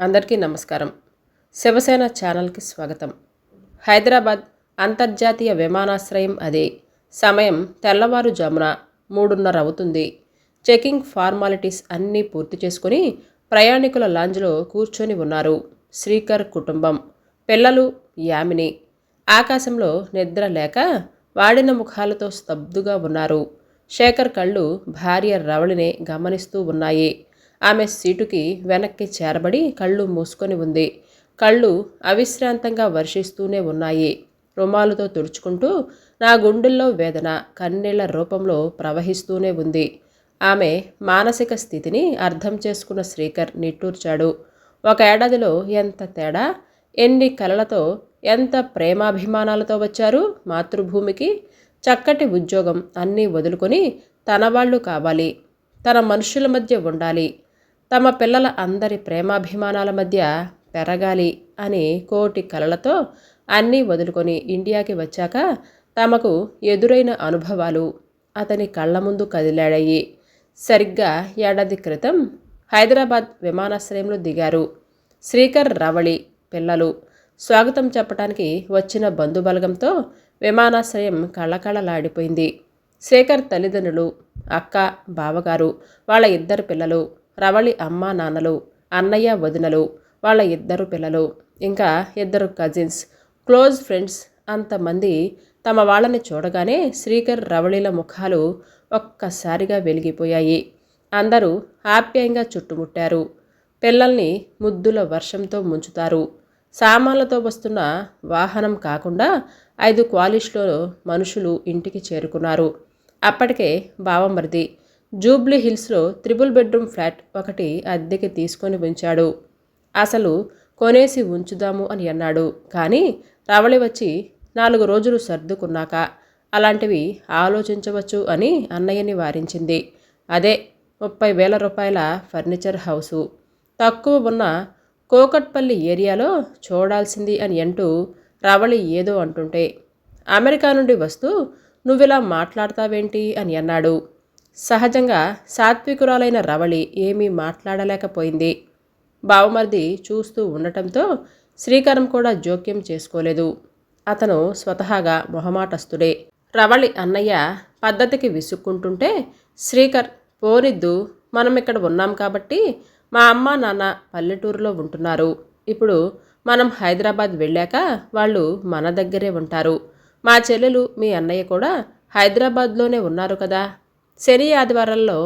అందరికీ నమస్కారం. శివసేన ఛానల్కి స్వాగతం. హైదరాబాద్ అంతర్జాతీయ విమానాశ్రయం అదే. సమయం తెల్లవారుజామున మూడున్నర అవుతుంది చెకింగ్ ఫార్మాలిటీస్ అన్నీ పూర్తి చేసుకుని ప్రయాణికుల లాంజ్లో కూర్చొని ఉన్నారు శ్రీకర్ కుటుంబం. పిల్లలు యామిని. ఆకాశంలో నిద్ర లేక వాడిన ముఖాలతో స్తబ్దుగా ఉన్నారు. శేఖర్ కళ్ళు భార్య రవళిని గమనిస్తూ ఉన్నాయి. ఆమె సీటుకి వెనక్కి చేరబడి కళ్ళు మూసుకొని ఉంది. కళ్ళు అవిశ్రాంతంగా వర్షిస్తూనే ఉన్నాయి. రుమాలుతో తుడుచుకుంటూ నా గుండెల్లో వేదన కన్నీళ్ళ రూపంలో ప్రవహిస్తూనే ఉంది. ఆమె మానసిక స్థితిని అర్థం చేసుకున్న శ్రీకర్ నిట్టూర్చాడు. ఒక ఏడాదిలో ఎంత తేడా? ఎన్ని కలలతో ఎంత ప్రేమాభిమానాలతో వచ్చారు మాతృభూమికి? చక్కటి ఉద్యోగం అన్నీ వదులుకొని తన వాళ్ళు కావాలి. తన మనుషుల మధ్య ఉండాలి. తమ పిల్లల అందరి ప్రేమాభిమానాల మధ్య పెరగాలి అని కోటి కలలతో అన్నీ వదులుకొని ఇండియాకి వచ్చాక తమకు ఎదురైన అనుభవాలు అతని కళ్ళ ముందు కదిలాడాయి. సరిగ్గా ఏడాది క్రితం హైదరాబాద్ విమానాశ్రయంలో దిగారు శ్రీకర్ రవళి పిల్లలు. స్వాగతం చెప్పడానికి వచ్చిన బంధుబలగంతో విమానాశ్రయం కళ్ళకళలాడిపోయింది శేఖర్ తల్లిదండ్రులు అక్క బావగారు వాళ్ళ ఇద్దరు పిల్లలు రవళి అమ్మ నాన్నలు అన్నయ్య వదినలు వాళ్ళ ఇద్దరు పిల్లలు ఇంకా ఇద్దరు కజిన్స్ క్లోజ్ ఫ్రెండ్స్ అంతమంది తమ వాళ్ళని చూడగానే శ్రీకర్ రవళిల ముఖాలు ఒక్కసారిగా వెలిగిపోయాయి. అందరూ ఆప్యాయంగా చుట్టుముట్టారు. పిల్లల్ని ముద్దుల వర్షంతో ముంచుతారు. సామాన్లతో వస్తున్న వాహనం కాకుండా ఐదు క్వాలిష్లో మనుషులు ఇంటికి చేరుకున్నారు. అప్పటికే బావమరిది జూబ్లీ హిల్స్లో త్రిబుల్ బెడ్రూమ్ ఫ్లాట్ ఒకటి అద్దెకి తీసుకొని ఉంచాడు. అసలు కొనేసి ఉంచుదాము అని అన్నాడు. కానీ రవళి వచ్చి నాలుగు రోజులు సర్దుకున్నాక అలాంటివి ఆలోచించవచ్చు అని అన్నయ్యని వారించింది. అదే ముప్పై వేల రూపాయల ఫర్నిచర్ హౌసు. తక్కువ ఉన్న కోకట్పల్లి ఏరియాలో చూడాల్సింది అని అంటూ రవళి ఏదో అంటుంటే అమెరికా నుండి వస్తూ నువ్విలా మాట్లాడతావేంటి? అని అన్నాడు. సహజంగా సాత్వికురాలైన రవళి ఏమీ మాట్లాడలేకపోయింది. బావమర్ది చూస్తూ ఉండటంతో శ్రీకరం కూడా జోక్యం చేసుకోలేదు. అతను స్వతహాగా మొహమాటస్తుడే రవళి అన్నయ్య పద్ధతికి విసుక్కుంటుంటే శ్రీకర్ పోనిద్దు మనం ఇక్కడ ఉన్నాం కాబట్టి మా అమ్మ నాన్న పల్లెటూరులో ఉంటున్నారు. ఇప్పుడు మనం హైదరాబాద్ వెళ్ళాక వాళ్ళు మన దగ్గరే ఉంటారు. మా చెల్లెలు మీ అన్నయ్య కూడా హైదరాబాద్లోనే ఉన్నారు కదా. శని ఆదివారాల్లో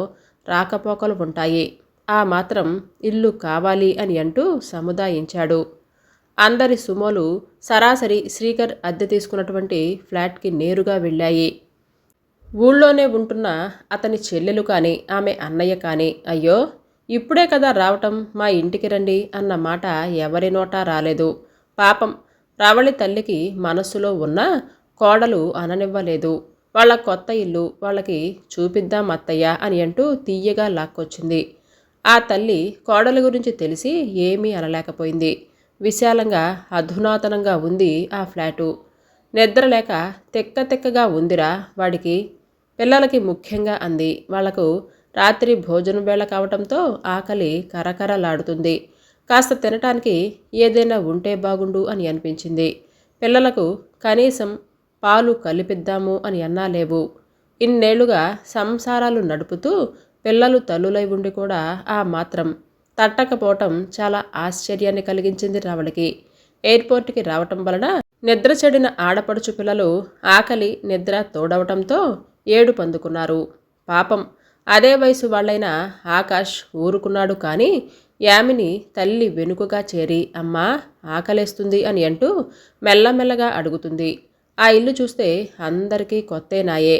రాకపోకలు ఉంటాయి. ఆ మాత్రం ఇల్లు కావాలి అని అంటూ సముదాయించాడు. అందరి సుమోలు సరాసరి శ్రీకర్ అద్దె తీసుకున్నటువంటి ఫ్లాట్కి నేరుగా వెళ్ళాయి. ఊళ్ళోనే ఉంటున్న అతని చెల్లెలు కానీ ఆమె అన్నయ్య కానీ అయ్యో ఇప్పుడే కదా రావటం మా ఇంటికి రండి అన్న మాట ఎవరి నోటా రాలేదు. పాపం రావళి తల్లికి మనస్సులో ఉన్న కోడలు అననివ్వలేదు. వాళ్ళ కొత్త ఇల్లు వాళ్ళకి చూపిద్దాం అత్తయ్య అని అంటూ తీయగా లాక్కొచ్చింది. ఆ తల్లి కోడల గురించి తెలిసి ఏమీ అనలేకపోయింది. విశాలంగా అధునాతనంగా ఉంది ఆ ఫ్లాటు. నిద్రలేక తెక్క తెక్కగా ఉందిరా వాడికి. పిల్లలకి ముఖ్యంగా అంది. వాళ్ళకు రాత్రి భోజనం వేళ కావటంతో ఆకలి కరకరలాడుతుంది. కాస్త తినటానికి ఏదైనా ఉంటే బాగుండు అని అనిపించింది. పిల్లలకు కనీసం పాలు కలిపిద్దాము అని అన్నా లేవు ఇన్నేళ్ళుగా సంసారాలు నడుపుతూ పిల్లలు తల్లులై ఉండి కూడా ఆ మాత్రం తట్టకపోవటం చాలా ఆశ్చర్యాన్ని కలిగించింది రావడికి ఎయిర్పోర్ట్కి రావటం వలన నిద్ర చెడిన ఆడపడుచు పిల్లలు ఆకలి నిద్ర తోడవటంతో ఏడు పందుకున్నారు. పాపం అదే వయసు వాళ్ళైన ఆకాష్ ఊరుకున్నాడు కానీ యామిని తల్లి వెనుకగా చేరి అమ్మా ఆకలేస్తుంది అని అంటూ మెల్లమెల్లగా అడుగుతుంది. ఆ ఇల్లు చూస్తే అందరికీ కొత్తేనాయే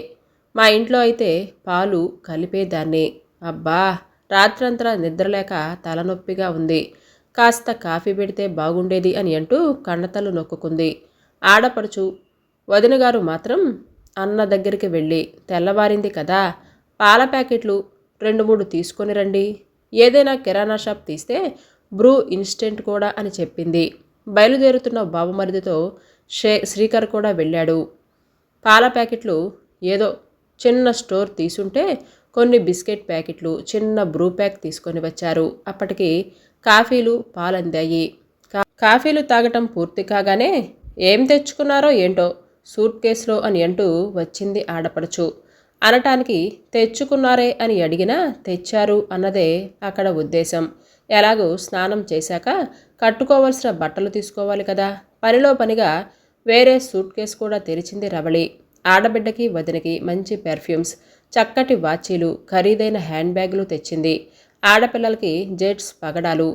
మా ఇంట్లో అయితే పాలు కలిపేదాన్ని. అబ్బా! రాత్రంతా నిద్రలేక తలనొప్పిగా ఉంది. కాస్త కాఫీ పెడితే బాగుండేది అని అంటూ కన్నతలు నొక్కుకుంది. ఆడపడుచు వదినగారు మాత్రం అన్న దగ్గరికి వెళ్ళి తెల్లవారింది కదా పాల ప్యాకెట్లు రెండు మూడు తీసుకొని రండి. ఏదైనా కిరాణా షాప్ తీస్తే బ్రూ ఇన్స్టెంట్ కూడా అని చెప్పింది. బయలుదేరుతున్న బాబుమరిదితో షే శ్రీకర్ కూడా వెళ్ళాడు. పాల ప్యాకెట్లు ఏదో చిన్న స్టోర్ తీసుంటే కొన్ని బిస్కెట్ ప్యాకెట్లు చిన్న బ్రూ ప్యాక్ తీసుకొని వచ్చారు. అప్పటికి కాఫీలు పాలందాయి. కాఫీలు తాగటం పూర్తి కాగానే ఏం తెచ్చుకున్నారో ఏంటో సూట్ కేసులో అని అంటూ వచ్చింది ఆడపడుచు. అనటానికి తెచ్చుకున్నారే అని అడిగినా తెచ్చారు అన్నదే అక్కడ ఉద్దేశం. ఎలాగూ స్నానం చేశాక కట్టుకోవలసిన బట్టలు తీసుకోవాలి కదా. పనిలో పనిగా వేరే సూట్ కేసు కూడా తెరిచింది రవళి. ఆడబిడ్డకి వదినకి మంచి పెర్ఫ్యూమ్స్ చక్కటి వాచీలు ఖరీదైన హ్యాండ్ బ్యాగులు తెచ్చింది. ఆడపిల్లలకి జెట్స్ పగడాలు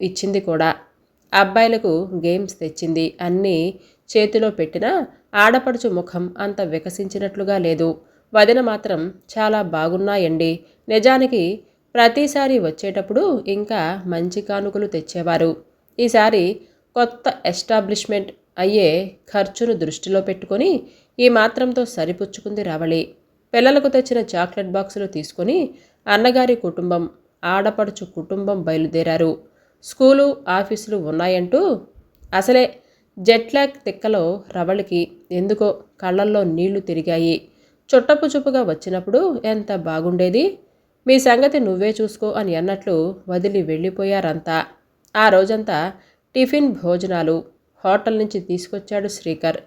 ఇచ్చింది కూడా. అబ్బాయిలకు గేమ్స్ తెచ్చింది. అన్నీ చేతిలో పెట్టినా ఆడపడుచు ముఖం అంత వికసించినట్లుగా లేదు. వదిన మాత్రం చాలా బాగున్నాయండి. నిజానికి ప్రతిసారి వచ్చేటప్పుడు ఇంకా మంచి కానుకలు తెచ్చేవారు. ఈసారి కొత్త ఎస్టాబ్లిష్మెంట్ అయ్యే ఖర్చును దృష్టిలో పెట్టుకొని ఈ మాత్రంతో సరిపుచ్చుకుంది రవళి. పిల్లలకు తెచ్చిన చాక్లెట్ బాక్సులు తీసుకొని అన్నగారి కుటుంబం ఆడపడుచు కుటుంబం బయలుదేరారు. స్కూలు ఆఫీసులు ఉన్నాయంటూ అసలే జెట్లాక్ తిక్కలో రవళికి ఎందుకో కళ్ళల్లో నీళ్ళు తిరిగాయి. చుట్టపు చూపుగా వచ్చినప్పుడు ఎంత బాగుండేది? మీ సంగతి నువ్వే చూసుకో అని అన్నట్లు వదిలి వెళ్ళిపోయారంతా. ఆ రోజంతా టిఫిన్ భోజనాలు హోటల్ నుంచి తీసుకొచ్చాడు శ్రీకర్.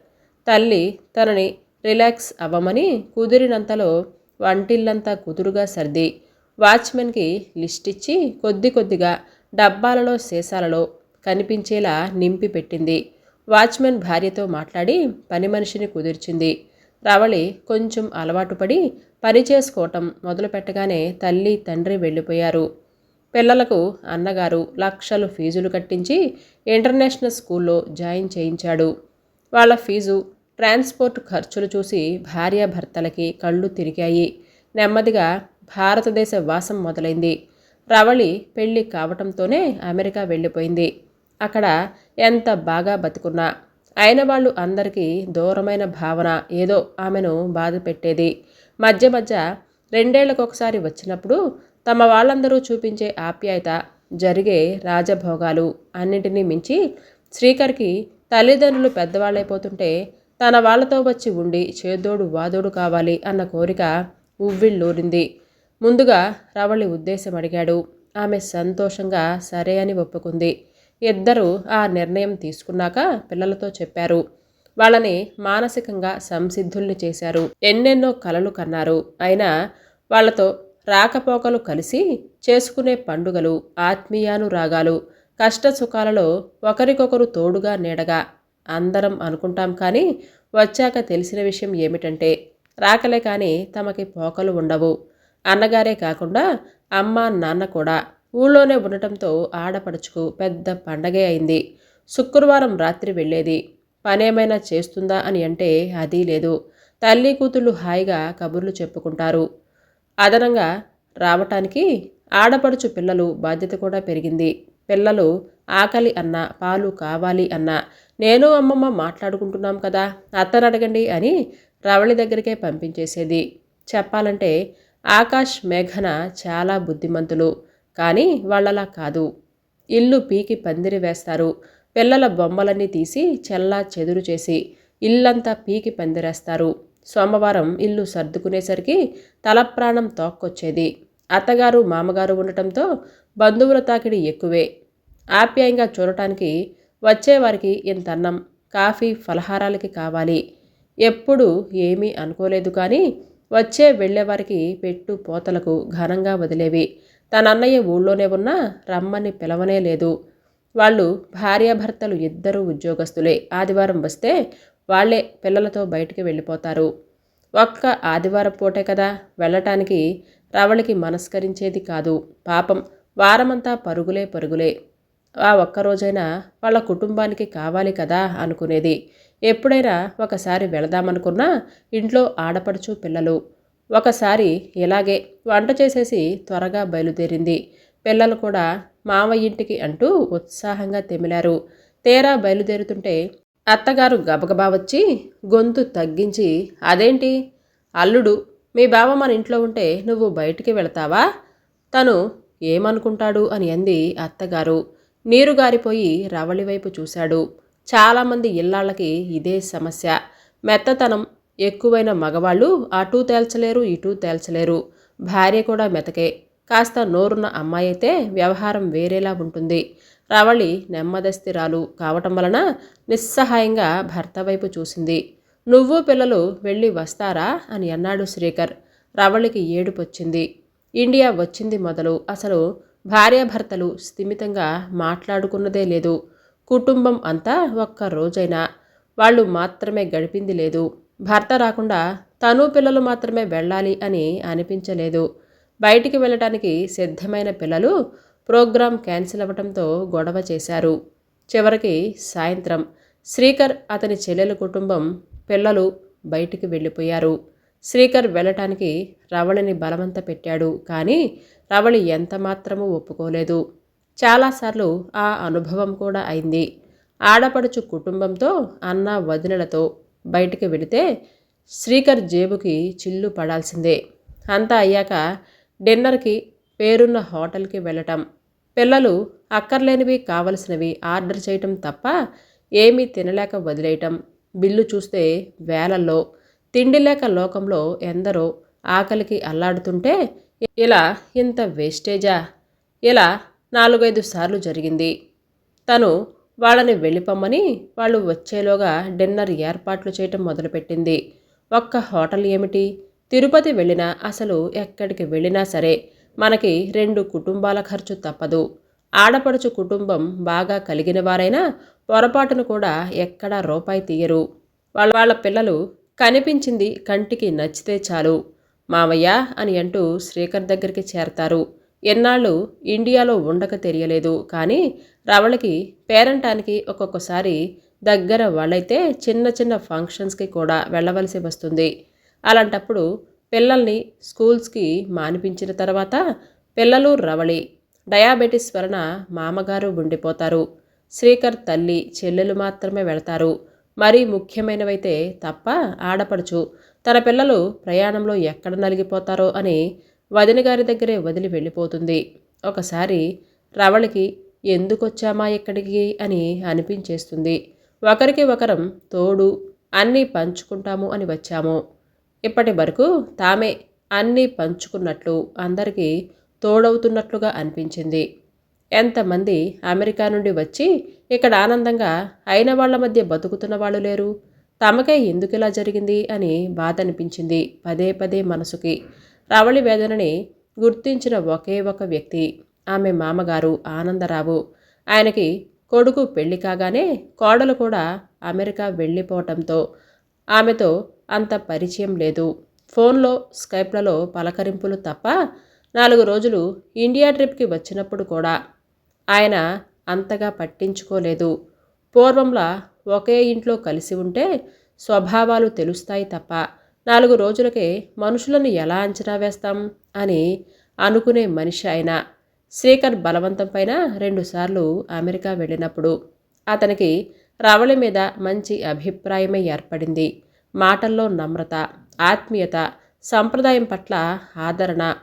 తల్లి తనని రిలాక్స్ అవ్వమని కుదిరినంతలో వంటిల్లంతా కుదురుగా సర్ది. వాచ్మెన్కి లిస్ట్ ఇచ్చి కొద్ది కొద్దిగా డబ్బాలలో సీసాలలో కనిపించేలా నింపి పెట్టింది. వాచ్మెన్ భార్యతో మాట్లాడి పని మనిషిని కుదిర్చింది. రవళి కొంచెం అలవాటు పడి పని చేసుకోవటం మొదలుపెట్టగానే తల్లి తండ్రి వెళ్ళిపోయారు. పిల్లలకు అన్నగారు లక్షలు ఫీజులు కట్టించి ఇంటర్నేషనల్ స్కూల్లో జాయిన్ చేయించాడు. వాళ్ళ ఫీజు ట్రాన్స్పోర్ట్ ఖర్చులు చూసి భార్యాభర్తలకి కళ్ళు తిరిగాయి. నెమ్మదిగా భారతదేశ వాసం మొదలైంది. రవళి పెళ్ళి కావటంతోనే అమెరికా వెళ్ళిపోయింది. అక్కడ ఎంత బాగా బతుకున్నా అయిన వాళ్ళు అందరికీ దూరమైన భావన ఏదో ఆమెను బాధ పెట్టేది మధ్య మధ్య రెండేళ్ళకొకసారి వచ్చినప్పుడు తమ వాళ్ళందరూ చూపించే ఆప్యాయత జరిగే రాజభోగాలు అన్నింటినీ మించి శ్రీకర్కి తల్లిదండ్రులు పెద్దవాళ్ళైపోతుంటే తన వాళ్ళతో వచ్చి ఉండి చేదోడు వాదోడు కావాలి అన్న కోరిక ఉవ్విళ్ళూరింది. ముందుగా రవళి ఉద్దేశం అడిగాడు. ఆమె సంతోషంగా సరే అని ఒప్పుకుంది. ఇద్దరూ ఆ నిర్ణయం తీసుకున్నాక పిల్లలతో చెప్పారు. వాళ్ళని మానసికంగా సంసిద్ధుల్ని చేశారు. ఎన్నెన్నో కలలు కన్నారు. అయినా వాళ్ళతో రాకపోకలు కలిసి చేసుకునే పండుగలు ఆత్మీయానురాగాలు కష్ట సుఖాలలో ఒకరికొకరు తోడుగా నీడగా అందరం అనుకుంటాం కానీ వచ్చాక తెలిసిన విషయం ఏమిటంటే రాకలే కానీ తమకి పోకలు ఉండవు. అన్నగారే కాకుండా అమ్మ నాన్న కూడా ఊళ్ళోనే ఉండటంతో ఆడపడుచుకు పెద్ద పండగే అయింది. శుక్రవారం రాత్రి వెళ్ళేది. పనేమైనా చేస్తుందా అని అంటే అదీ లేదు. తల్లి కూతుళ్ళు హాయిగా కబుర్లు చెప్పుకుంటారు. అదనంగా రావటానికి ఆడపడుచు పిల్లలు బాధ్యత కూడా పెరిగింది. పిల్లలు ఆకలి అన్న పాలు కావాలి అన్న నేను అమ్మమ్మ మాట్లాడుకుంటున్నాం కదా అత్తను అడగండి అని రవళి దగ్గరికే పంపించేసేది. చెప్పాలంటే ఆకాష్ మేఘన చాలా బుద్ధిమంతులు కానీ వాళ్ళలా కాదు. ఇల్లు పీకి పందిరి వేస్తారు. పిల్లల బొమ్మలన్నీ తీసి చెల్లా చెదురు చేసి ఇల్లంతా పీకి పందిరేస్తారు. సోమవారం ఇల్లు సర్దుకునేసరికి తలప్రాణం తోక్కొచ్చేది. అత్తగారు మామగారు ఉండటంతో బంధువుల తాకిడి ఎక్కువే. ఆప్యాయంగా చూడటానికి వచ్చేవారికి ఇంత అన్నం కాఫీ ఫలహారాలకి కావాలి. ఎప్పుడు ఏమీ అనుకోలేదు కానీ వచ్చే వెళ్ళేవారికి పెట్టు పోతలకు ఘనంగా వదిలేవి. తన అన్నయ్య ఊళ్ళోనే ఉన్నా రమ్మని పిలవనే లేదు. వాళ్ళు భార్యాభర్తలు ఇద్దరు ఉద్యోగస్తులే. ఆదివారం వస్తే వాళ్ళే పిల్లలతో బయటికి వెళ్ళిపోతారు. ఒక్క ఆదివారం పూటే కదా వెళ్ళటానికి రవళికి మనస్కరించేది కాదు. పాపం వారమంతా పరుగులే పరుగులే. ఆ ఒక్కరోజైనా వాళ్ళ కుటుంబానికి కావాలి కదా అనుకునేది. ఎప్పుడైనా ఒకసారి వెళదామనుకున్నా ఇంట్లో ఆడపడుచు పిల్లలు. ఒకసారి ఇలాగే వంట చేసేసి త్వరగా బయలుదేరింది. పిల్లలు కూడా మామ ఇంటికి అంటూ ఉత్సాహంగా తెమిలారు. తేరా బయలుదేరుతుంటే అత్తగారు గబగబా వచ్చి గొంతు తగ్గించి అదేంటి? అల్లుడు మీ బావ మన ఇంట్లో ఉంటే నువ్వు బయటికి వెళతావా? తను ఏమనుకుంటాడు? అని అంది అత్తగారు. నీరు గారిపోయి రవళి వైపు చూశాడు. చాలామంది ఇల్లాళ్ళకి ఇదే సమస్య. మెత్తతనం ఎక్కువైన మగవాళ్ళు అటూ తేల్చలేరు ఇటూ తేల్చలేరు. భార్య కూడా మెతకే. కాస్త నోరున్న అమ్మాయి అయితే వ్యవహారం వేరేలా ఉంటుంది. రవళి నెమ్మదస్థిరాలు కావటం వలన నిస్సహాయంగా భర్త వైపు చూసింది. నువ్వు పిల్లలు వెళ్ళి వస్తారా? అని అన్నాడు శ్రీకర్. రవళికి ఏడుపొచ్చింది. ఇండియా వచ్చింది మొదలు. అసలు భార్యాభర్తలు స్థిమితంగా మాట్లాడుకున్నదే లేదు. కుటుంబం అంతా ఒక్క రోజైనా. వాళ్ళు మాత్రమే గడిపింది లేదు. భర్త రాకుండా తను పిల్లలు మాత్రమే వెళ్ళాలి అని అనిపించలేదు. బయటికి వెళ్ళటానికి సిద్ధమైన పిల్లలు ప్రోగ్రాం క్యాన్సిల్ అవ్వడంతో గొడవ చేశారు. చివరికి సాయంత్రం శ్రీకర్ అతని చెల్లెల కుటుంబం పిల్లలు బయటికి వెళ్ళిపోయారు. శ్రీకర్ వెళ్ళటానికి రవళిని బలవంత పెట్టాడు కానీ రవళి ఎంతమాత్రమూ ఒప్పుకోలేదు. చాలాసార్లు ఆ అనుభవం కూడా అయింది. ఆడపడుచు కుటుంబంతో అన్న వదినలతో బయటికి వెళితే శ్రీకర్ జేబుకి చిల్లు పడాల్సిందే. అంతా అయ్యాక డిన్నర్కి పేరున్న హోటల్కి వెళ్ళటం. పిల్లలు అక్కర్లేనివి కావలసినవి ఆర్డర్ చేయటం తప్ప ఏమీ తినలేక వదిలేయటం. బిల్లు చూస్తే వేలల్లో. తిండి లేక లోకంలో ఎందరో ఆకలికి అల్లాడుతుంటే ఇలా ఇంత వేస్టేజా? ఇలా నాలుగైదు సార్లు జరిగింది. తను వాళ్ళని వెళ్ళిపమ్మని వాళ్ళు వచ్చేలోగా డిన్నర్ ఏర్పాట్లు చేయటం మొదలుపెట్టింది. ఒక్క హోటల్ ఏమిటి? తిరుపతి వెళ్ళినా అసలు ఎక్కడికి వెళ్ళినా సరే మనకి రెండు కుటుంబాల ఖర్చు తప్పదు. ఆడపడుచు కుటుంబం బాగా కలిగిన వారైనా పొరపాటును కూడా ఎక్కడా రూపాయి తీయరు. వాళ్ళ వాళ్ళ పిల్లలు కనిపించింది కంటికి నచ్చితే చాలు. మావయ్య అని అంటూ శ్రీకర్ దగ్గరికి చేరతారు. ఎన్నాళ్ళు ఇండియాలో ఉండక తెలియలేదు. కానీ రవళకి పేరంటానికి ఒక్కొక్కసారి దగ్గర వాళ్ళైతే చిన్న చిన్న ఫంక్షన్స్కి కూడా వెళ్ళవలసి వస్తుంది. అలాంటప్పుడు పిల్లల్ని స్కూల్స్కి మానిపించిన తర్వాత పిల్లలు రవళి. డయాబెటీస్ వలన మామగారు ఉండిపోతారు. శ్రీకర్ తల్లి చెల్లెలు మాత్రమే వెళతారు. మరీ ముఖ్యమైనవైతే తప్ప ఆడపడుచు. తన పిల్లలు ప్రయాణంలో ఎక్కడ నలిగిపోతారో అని వదిన గారి దగ్గరే వదిలి వెళ్ళిపోతుంది. ఒకసారి రవళికి ఎందుకొచ్చామా ఇక్కడికి? అని అనిపించేస్తుంది. ఒకరికి ఒకరం తోడు అన్నీ పంచుకుంటాము అని వచ్చాము. ఇప్పటి వరకు తామే అన్నీ పంచుకున్నట్లు అందరికీ తోడవుతున్నట్లుగా అనిపించింది. ఎంతమంది అమెరికా నుండి వచ్చి ఇక్కడ ఆనందంగా అయిన వాళ్ళ మధ్య బతుకుతున్న వాళ్ళు లేరు? తమకే ఎందుకు ఇలా జరిగింది అని బాధ అనిపించింది పదే పదే మనసుకి. రవళి వేదనని గుర్తించిన ఒకే ఒక వ్యక్తి ఆమె మామగారు ఆనందరావు. ఆయనకి కొడుకు పెళ్ళి కాగానే కోడలు కూడా అమెరికా వెళ్ళిపోవటంతో ఆమెతో అంత పరిచయం లేదు. ఫోన్లో స్కైప్లలో పలకరింపులు తప్ప నాలుగు రోజులు ఇండియా ట్రిప్కి వచ్చినప్పుడు కూడా ఆయన అంతగా పట్టించుకోలేదు. పూర్వంలా ఒకే ఇంట్లో కలిసి ఉంటే స్వభావాలు తెలుస్తాయి తప్ప నాలుగు రోజులకే మనుషులను ఎలా అంచనా వేస్తాం అని అనుకునే మనిషి ఆయన. శ్రీకర్ బలవంతం పైన రెండుసార్లు అమెరికా వెళ్ళినప్పుడు అతనికి రవళి మీద మంచి అభిప్రాయమే ఏర్పడింది. మాటల్లో నమ్రత ఆత్మీయత సంప్రదాయం పట్ల ఆదరణ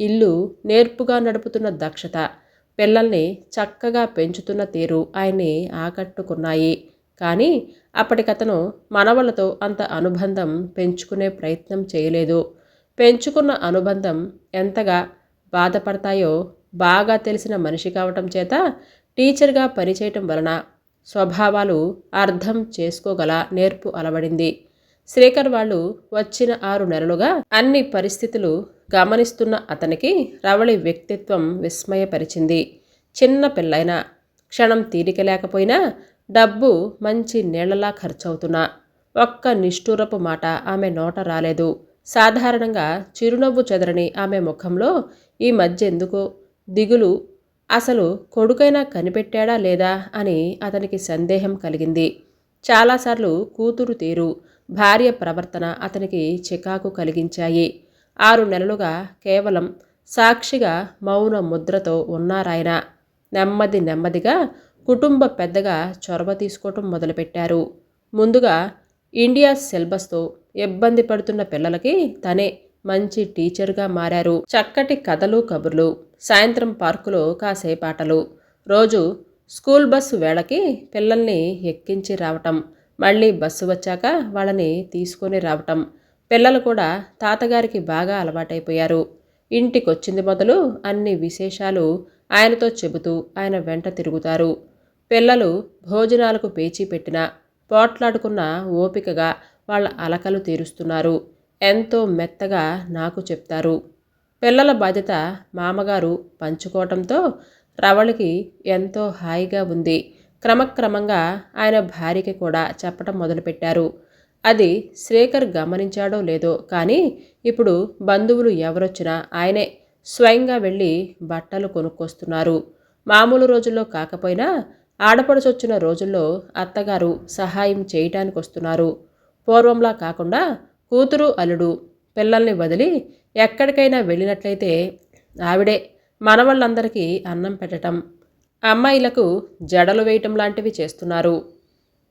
ఇల్లు నేర్పుగా నడుపుతున్న దక్షత పిల్లల్ని చక్కగా పెంచుతున్న తీరు ఆయన్ని ఆకట్టుకున్నాయి. కానీ అప్పటికతను మనవలతో అంత అనుబంధం పెంచుకునే ప్రయత్నం చేయలేదు. పెంచుకున్న అనుబంధం ఎంతగా బాధపడతాయో బాగా తెలిసిన మనిషి కావటం చేత టీచర్గా పనిచేయటం వలన స్వభావాలు అర్థం చేసుకోగల నేర్పు అలవడింది. శ్రీకర్ వాళ్ళు వచ్చిన ఆరు నెలలుగా అన్ని పరిస్థితులు గమనిస్తున్న అతనికి రవళి వ్యక్తిత్వం విస్మయపరిచింది. చిన్న పిల్లైన క్షణం తీరిక లేకపోయినా డబ్బు మంచి నీళ్ళలా ఖర్చవుతున్నా. ఒక్క నిష్ఠూరపు మాట ఆమె నోట రాలేదు. సాధారణంగా చిరునవ్వు చెదరని ఆమె ముఖంలో ఈ మధ్య ఎందుకో? దిగులు? అసలు కొడుకైనా కనిపెట్టాడా లేదా? అని అతనికి సందేహం కలిగింది. చాలాసార్లు కూతురు తీరు భార్య ప్రవర్తన అతనికి చికాకు కలిగించాయి. ఆరు నెలలుగా కేవలం సాక్షిగా మౌన ముద్రతో ఉన్నారాయన. నెమ్మది నెమ్మదిగా కుటుంబ పెద్దగా చొరవ తీసుకోవటం మొదలుపెట్టారు. ముందుగా ఇండియా సిలబస్తో ఇబ్బంది పడుతున్న పిల్లలకి తనే మంచి టీచర్గా మారారు. చక్కటి కథలు కబుర్లు సాయంత్రం పార్కులో కాసేపాటలు. రోజు స్కూల్ బస్సు వేళకి పిల్లల్ని ఎక్కించి రావటం. మళ్ళీ బస్సు వచ్చాక వాళ్ళని తీసుకొని రావటం. పిల్లలు కూడా తాతగారికి బాగా అలవాటైపోయారు. ఇంటికొచ్చింది మొదలు అన్ని విశేషాలు ఆయనతో చెబుతూ ఆయన వెంట తిరుగుతారు. పిల్లలు భోజనాలకు పేచీ పెట్టినా పోట్లాడుకున్న ఓపికగా వాళ్ళ అలకలు తీరుస్తున్నారు. ఎంతో మెత్తగా నాకు చెప్తారు. పిల్లల బాధ్యత మామగారు పంచుకోవటంతో రవళికి ఎంతో హాయిగా ఉంది. క్రమక్రమంగా ఆయన భార్యకి కూడా చెప్పటం మొదలుపెట్టారు. అది శ్రీకర్ గమనించాడో లేదో కానీ ఇప్పుడు బంధువులు ఎవరొచ్చినా ఆయనే స్వయంగా వెళ్ళి బట్టలు కొనుక్కొస్తున్నారు. మామూలు రోజుల్లో కాకపోయినా ఆడపడుచొచ్చిన రోజుల్లో అత్తగారు సహాయం చేయటానికి వస్తున్నారు పూర్వంలా కాకుండా కూతురు అల్లుడు పిల్లల్ని వదిలి ఎక్కడికైనా వెళ్ళినట్లయితే ఆవిడే మనవాళ్ళందరికీ అన్నం పెట్టటం అమ్మాయిలకు జడలు వేయటం లాంటివి చేస్తున్నారు.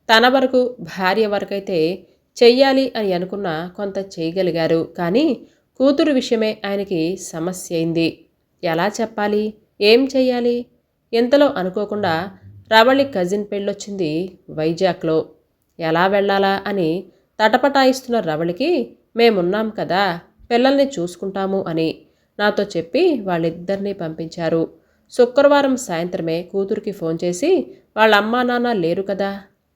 తన వరకు భార్య వరకైతే చెయ్యాలి అని అనుకున్న కొంత చేయగలిగారు. కానీ కూతురు విషయమే ఆయనకి సమస్య అయింది. ఎలా చెప్పాలి? ఏం చెయ్యాలి? ఇంతలో అనుకోకుండా రవళి కజిన్ పెళ్ళొచ్చింది వైజాగ్లో. ఎలా వెళ్ళాలా అని తటపటాయిస్తున్న రవళికి మేమున్నాం కదా పిల్లల్ని చూసుకుంటాము అని నాతో చెప్పి వాళ్ళిద్దరినీ పంపించారు. శుక్రవారం సాయంత్రమే కూతురికి ఫోన్ చేసి వాళ్ళ అమ్మా నాన్న లేరు కదా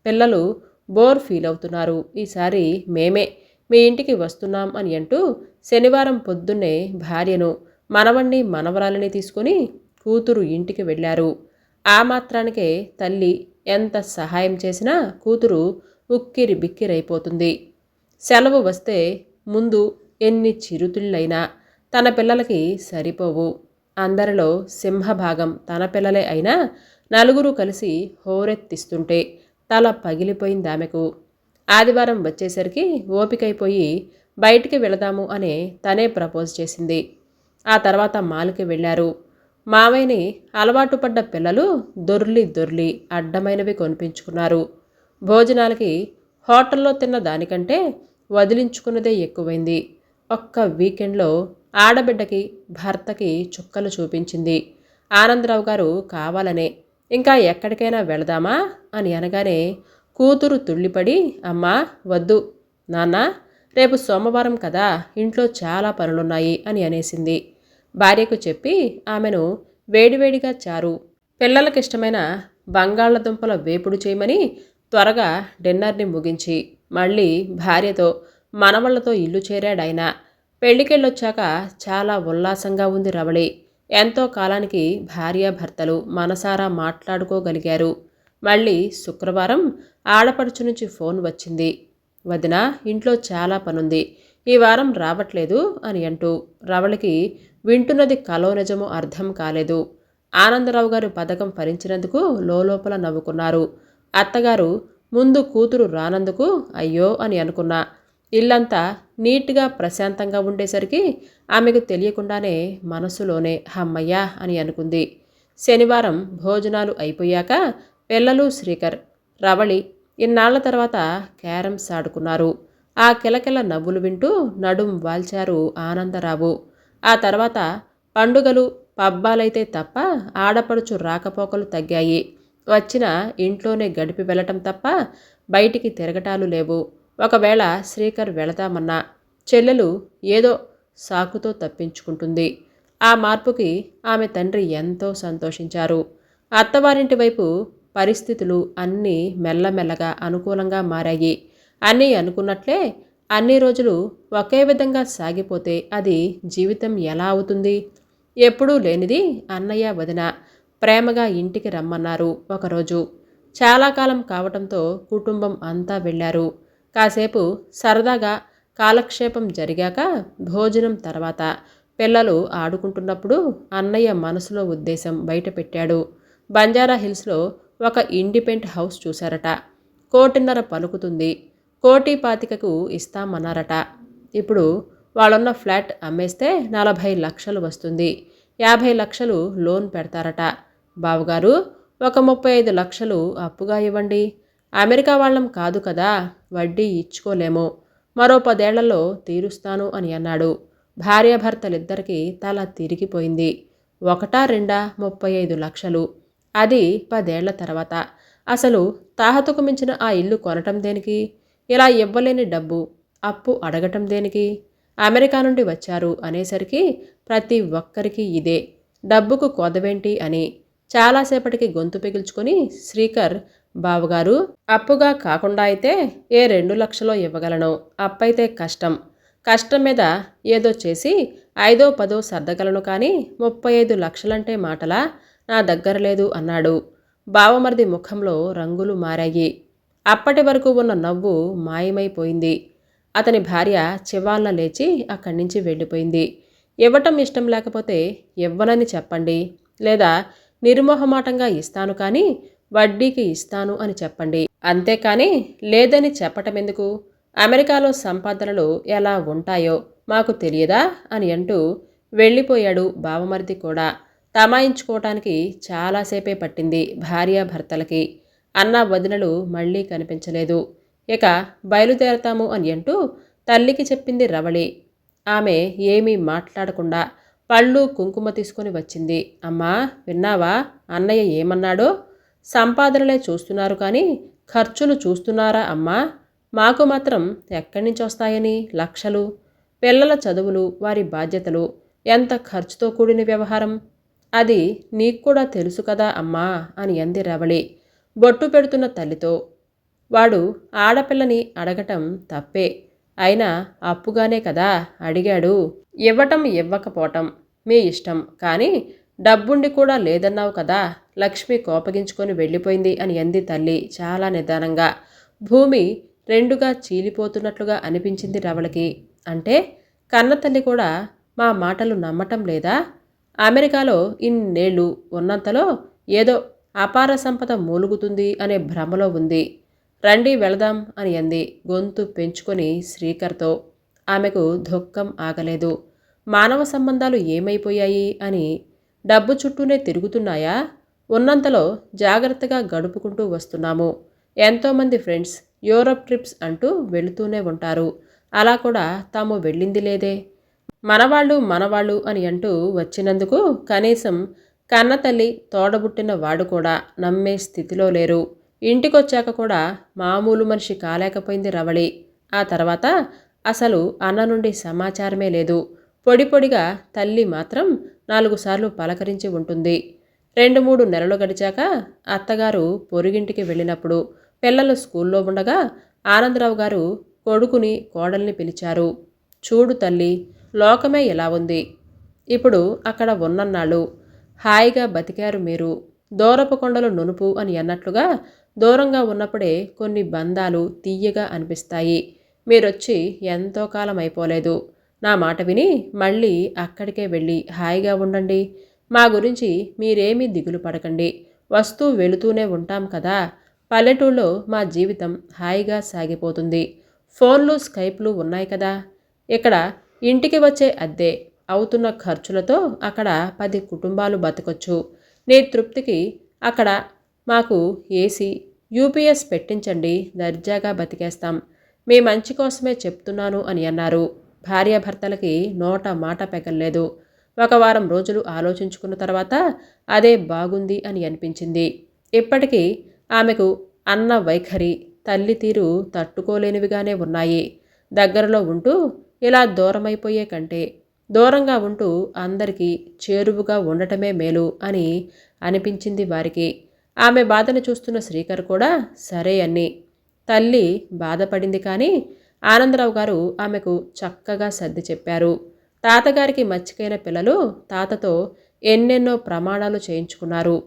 పిల్లలు బోర్ ఫీల్ అవుతున్నారు ఈసారి మేమే మీ ఇంటికి వస్తున్నాం అని అంటూ శనివారం పొద్దున్నే భార్యను మనవణ్ణి మనవరాలని తీసుకుని కూతురు ఇంటికి వెళ్ళారు. ఆ మాత్రానికే తల్లి ఎంత సహాయం చేసినా కూతురు ఉక్కిరి బిక్కిరైపోతుంది సెలవు వస్తే ముందు ఎన్ని చిరుతిళ్ళైనా తన పిల్లలకి సరిపోవు. అందరిలో సింహభాగం తన పిల్లలే అయినా నలుగురు కలిసి హోరెత్తిస్తుంటే తల పగిలిపోయింది ఆమెకు ఆదివారం వచ్చేసరికి ఓపికైపోయి బయటికి వెళదాము అనే తనే ప్రపోజ్ చేసింది. ఆ తర్వాత మాల్కి వెళ్ళారు. మావయ్యని అలవాటు పడ్డ పిల్లలు దొర్లి దొర్లి అడ్డమైనవి కొనిపించుకున్నారు. భోజనాలకి హోటల్లో తిన్న దానికంటే వదిలించుకున్నదే ఎక్కువైంది. ఒక్క వీకెండ్లో ఆడబిడ్డకి భర్తకి చుక్కలు చూపించింది. ఆనందరావు గారు కావాలనే ఇంకా ఎక్కడికైనా వెళదామా అని అనగానే కూతురు తుళ్ళిపడి అమ్మా వద్దు నాన్న రేపు సోమవారం కదా ఇంట్లో చాలా పనులున్నాయి అని అనేసింది. భార్యకు చెప్పి ఆమెను వేడివేడిగా చారు. పిల్లలకిష్టమైన బంగాళదుంపల వేపుడు చేయమని త్వరగా డిన్నర్ని ముగించి మళ్ళీ భార్యతో మనవళ్ళతో ఇల్లు చేరాడాయన. పెళ్ళికెళ్ళొచ్చాక చాలా ఉల్లాసంగా ఉంది రవళి ఎంతో కాలానికి భార్యాభర్తలు మనసారా మాట్లాడుకోగలిగారు. మళ్ళీ శుక్రవారం ఆడపడుచు నుంచి ఫోన్ వచ్చింది. వదిన ఇంట్లో చాలా పనుంది. ఈ వారం రావట్లేదు అని అంటూ రవళికి వింటున్నది కలో నిజమో అర్థం కాలేదు. ఆనందరావు గారు పథకం భరించినందుకు లోపల నవ్వుకున్నారు. అత్తగారు ముందు కూతురు రానందుకు అయ్యో అని అనుకున్నా. ఇల్లంతా నీట్గా ప్రశాంతంగా ఉండేసరికి ఆమెకు తెలియకుండానే మనసులోనే హమ్మయ్యా అని అనుకుంది. శనివారం భోజనాలు అయిపోయాక పిల్లలు శ్రీకర్ రవళి ఇన్నాళ్ళ తర్వాత క్యారమ్స్ ఆడుకున్నారు ఆ కిలకిల నవ్వులు వింటూ నడుం వాల్చారు ఆనందరావు. ఆ తర్వాత పండుగలు పబ్బాలైతే తప్ప ఆడపడుచు రాకపోకలు తగ్గాయి. వచ్చిన ఇంట్లోనే గడిపి వెళ్ళటం తప్ప బయటికి తిరగటాలు లేవు. ఒకవేళ శ్రీకర్ వెళదామన్నా చెల్లెలు ఏదో సాకుతో తప్పించుకుంటుంది. ఆ మార్పుకి ఆమె తండ్రి ఎంతో సంతోషించారు. అత్తవారింటి వైపు పరిస్థితులు అన్నీ మెల్లమెల్లగా అనుకూలంగా మారాయి. అన్నీ అనుకున్నట్లే అన్ని రోజులు ఒకే విధంగా సాగిపోతే అది జీవితం ఎలా అవుతుంది? ఎప్పుడూ లేనిది అన్నయ్య వదిన ప్రేమగా ఇంటికి రమ్మన్నారు ఒకరోజు. చాలా కాలం కావటంతో కుటుంబం అంతా వెళ్ళారు కాసేపు సరదాగా కాలక్షేపం జరిగాక భోజనం తర్వాత పిల్లలు ఆడుకుంటున్నప్పుడు అన్నయ్య మనసులో ఉద్దేశం బయటపెట్టాడు. బంజారా హిల్స్లో ఒక ఇండిపెంట్ హౌస్ చూశారట. కోటిన్నర పలుకుతుంది. కోటి పాతికకు ఇస్తామన్నారట. ఇప్పుడు వాళ్ళున్న ఫ్లాట్ అమ్మేస్తే నలభై లక్షలు వస్తుంది. యాభై లక్షలు లోన్ పెడతారట. బావగారు ఒక ముప్పై ఐదు లక్షలు అప్పుగా ఇవ్వండి. అమెరికా వాళ్ళం కాదు కదా వడ్డీ ఇచ్చుకోలేము. మరో పదేళ్ళలో తీరుస్తాను అని అన్నాడు. భార్యాభర్తలిద్దరికీ తల తిరిగిపోయింది. ఒకటా రెండా ముప్పై ఐదు లక్షలు. అది పదేళ్ళ తర్వాత. అసలు తాహతుకు మించిన ఆ ఇల్లు కొనటం దేనికి? ఇలా ఇవ్వలేని డబ్బు అప్పు అడగటం దేనికి? అమెరికా నుండి వచ్చారు అనేసరికి ప్రతి ఒక్కరికి ఇదే. డబ్బుకు కొదవేంటి అని చాలాసేపటికి గొంతు పిగుల్చుకొని శ్రీకర్ బావగారు అప్పుగా కాకుండా అయితే ఏ రెండు లక్షలో ఇవ్వగలను? అప్పైతే కష్టం. కష్టం మీద ఏదో చేసి ఐదో పదో సర్దగలను కానీ ముప్పై ఐదు లక్షలంటే మాటలా? నా దగ్గర లేదు అన్నాడు. బావమరిది ముఖంలో రంగులు మారాయి. అప్పటి వరకు ఉన్న నవ్వు మాయమైపోయింది. అతని భార్య చివాళ్ళ లేచి అక్కడి నుంచి వెళ్ళిపోయింది. ఇవ్వటం ఇష్టం లేకపోతే ఇవ్వనని చెప్పండి. లేదా నిర్మోహమాటంగా ఇస్తాను కానీ వడ్డీకి ఇస్తాను అని చెప్పండి. అంతేకాని లేదని చెప్పటం ఎందుకు అమెరికాలో సంపాదనలు ఎలా ఉంటాయో మాకు తెలియదా? అని అంటూ వెళ్ళిపోయాడు బావమరిది కూడా. తమాయించుకోవటానికి చాలాసేపే పట్టింది భార్యాభర్తలకి. అన్న వదినలు మళ్ళీ కనిపించలేదు. ఇక బయలుదేరతాము అని అంటూ తల్లికి చెప్పింది రవళి. ఆమె ఏమీ మాట్లాడకుండా పళ్ళు కుంకుమ తీసుకొని వచ్చింది. అమ్మా విన్నావా? అన్నయ్య ఏమన్నాడో? సంపాదనలే చూస్తున్నారు కానీ ఖర్చులు చూస్తున్నారా అమ్మా? మాకు మాత్రం ఎక్కడి నుంచి వస్తాయని? లక్షలు. పిల్లల చదువులు వారి బాధ్యతలు ఎంత ఖర్చుతో కూడిన వ్యవహారం? అది నీకు కూడా తెలుసు కదా అమ్మా అని అంది రవళి. బొట్టు పెడుతున్న తల్లితో. వాడు ఆడపిల్లని అడగటం తప్పే. అయినా అప్పుగానే కదా అడిగాడు. ఇవ్వటం ఇవ్వకపోవటం మీ ఇష్టం. కానీ డబ్బుండి కూడా లేదన్నావు కదా. లక్ష్మి కోపగించుకొని వెళ్ళిపోయింది అని అంది తల్లి చాలా నిదానంగా. భూమి రెండుగా చీలిపోతున్నట్లుగా అనిపించింది రవళకి. అంటే కన్న తల్లి కూడా మా మాటలు నమ్మటం లేదా? అమెరికాలో ఇన్నేళ్ళు ఉన్నంతలో ఏదో అపార సంపద మూలుగుతుంది అనే భ్రమలో ఉంది. రండి వెళదాం అని అంది గొంతు పెంచుకొని శ్రీకర్తో. ఆమెకు దుఃఖం ఆగలేదు. మానవ సంబంధాలు ఏమైపోయాయి అని డబ్బు చుట్టూనే తిరుగుతున్నాయా? ఉన్నంతలో జాగ్రత్తగా గడుపుకుంటూ వస్తున్నాము. ఎంతోమంది ఫ్రెండ్స్ యూరప్ ట్రిప్స్ అంటూ వెళుతూనే ఉంటారు. అలా కూడా తాము వెళ్ళింది లేదే. మనవాళ్ళు మనవాళ్ళు అని అంటూ వచ్చినందుకు కనీసం కన్నతల్లి తోడబుట్టిన వాడు కూడా నమ్మే స్థితిలో లేరు. ఇంటికొచ్చాక కూడా మామూలు మనిషి కాలేకపోయింది రవళి. ఆ తర్వాత అసలు అన్న నుండి సమాచారమే లేదు. పొడి పొడిగా తల్లి మాత్రం నాలుగు సార్లు పలకరించి ఉంటుంది. రెండు మూడు నెలలు గడిచాక అత్తగారు పొరుగింటికి వెళ్ళినప్పుడు పిల్లలు స్కూల్లో ఉండగా ఆనందరావు గారు కొడుకుని కోడల్ని పిలిచారు. చూడు తల్లి లోకమే ఇలా ఉంది. ఇప్పుడు అక్కడ ఉన్నన్నాళ్ళు. హాయిగా బతికారు మీరు. దూరపు కొండలు నునుపు అని అన్నట్లుగా దూరంగా ఉన్నప్పుడే కొన్ని బంధాలు తీయగా అనిపిస్తాయి. మీరొచ్చి ఎంతో కాలం అయిపోలేదు. నా మాట విని మళ్ళీ అక్కడికే వెళ్ళి హాయిగా ఉండండి. మా గురించి మీరేమీ దిగులు పడకండి. వస్తూ వెళుతూనే ఉంటాం కదా. పల్లెటూళ్ళలో మా జీవితం హాయిగా సాగిపోతుంది. ఫోన్లు స్కైప్లు ఉన్నాయి కదా. ఇక్కడ ఇంటికి వచ్చే అద్దె అవుతున్న ఖర్చులతో అక్కడ పది కుటుంబాలు బతకొచ్చు. నీ తృప్తికి అక్కడ మాకు ఏసీ యూపీఎస్ పెట్టించండి. దర్జాగా బతికేస్తాం. మీ మంచి కోసమే చెప్తున్నాను అని అన్నారు. భార్యాభర్తలకి నోట మాట పెగల్లేదు. ఒక వారం రోజులు ఆలోచించుకున్న తర్వాత అదే బాగుంది అని అనిపించింది. ఇప్పటికీ ఆమెకు అన్న వైఖరి తల్లి తీరు తట్టుకోలేనివిగానే ఉన్నాయి. దగ్గరలో ఉంటూ ఇలా దూరమైపోయే కంటే దూరంగా ఉంటూ అందరికీ చేరువుగా ఉండటమే మేలు అని అనిపించింది వారికి. ఆమె బాధను చూస్తున్న శ్రీకర్ కూడా సరే అని తల్లి బాధపడింది కానీ ఆనందరావు గారు ఆమెకు చక్కగా సర్ది చెప్పారు. తాతగారికి మచ్చికైన పిల్లలు తాతతో ఎన్నెన్నో ప్రమాణాలు చేయించుకున్నారు.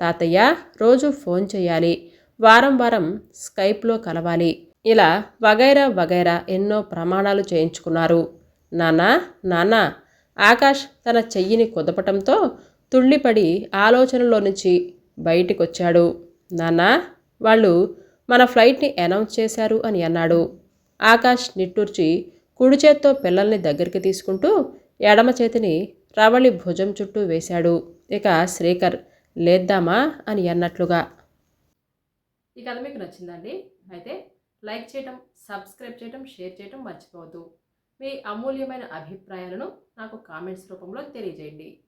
తాతయ్య రోజు ఫోన్ చేయాలి. వారం వారం స్కైప్లో కలవాలి. ఇలా వగైరా వగైరా ఎన్నో ప్రమాణాలు చేయించుకున్నారు. నానా నానా ఆకాష్ తన చెయ్యిని కుదపటంతో తుళ్ళిపడి ఆలోచనలో నుంచి బయటికొచ్చాడు. నానా వాళ్ళు మన ఫ్లైట్ని అనౌన్స్ చేశారు అని అన్నాడు. ఆకాష్ నిట్టూర్చి కుడి చేత్తో పిల్లల్ని దగ్గరికి తీసుకుంటూ ఎడమ చేతిని రవళి భుజం చుట్టూ వేశాడు. ఇక శ్రీకర్ లేద్దామా? అని అన్నట్లుగా. ఈ కథ మీకు నచ్చిందండి? అయితే లైక్ చేయటం సబ్స్క్రైబ్ చేయటం షేర్ చేయటం మర్చిపోవద్దు. మీ అమూల్యమైన అభిప్రాయాలను నాకు కామెంట్స్ రూపంలో తెలియజేయండి.